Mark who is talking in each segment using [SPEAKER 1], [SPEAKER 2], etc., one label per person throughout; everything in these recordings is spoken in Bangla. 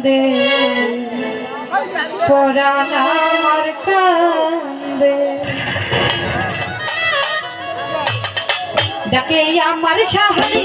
[SPEAKER 1] কান্দে। পরাণ আমার কান্দে। ডাকে আমার শাহী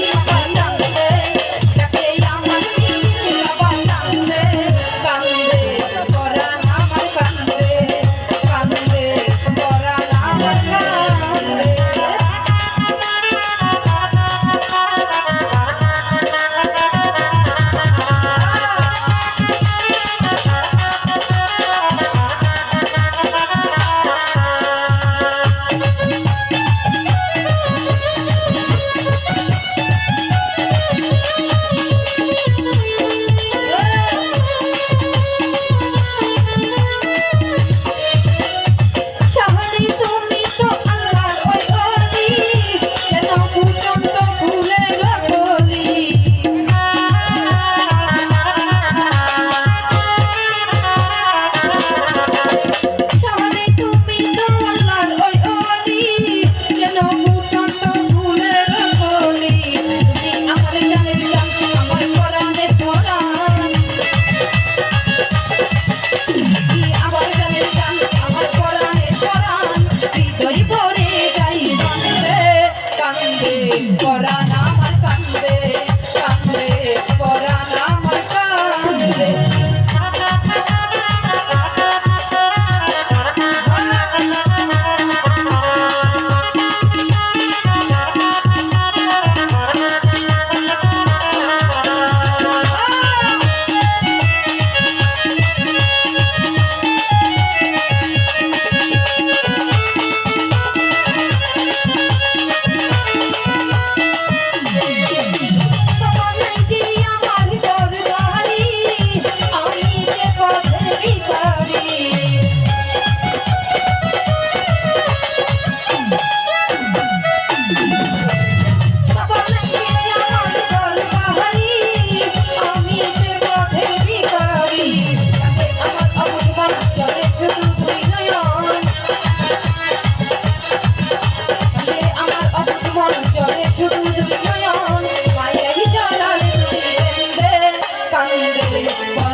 [SPEAKER 1] পরা আমার কান্দে Yeah.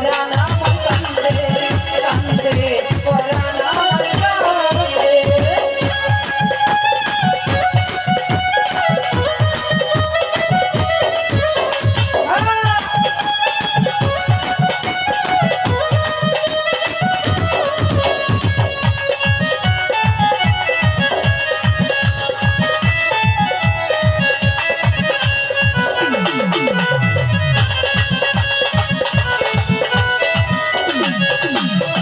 [SPEAKER 2] thank you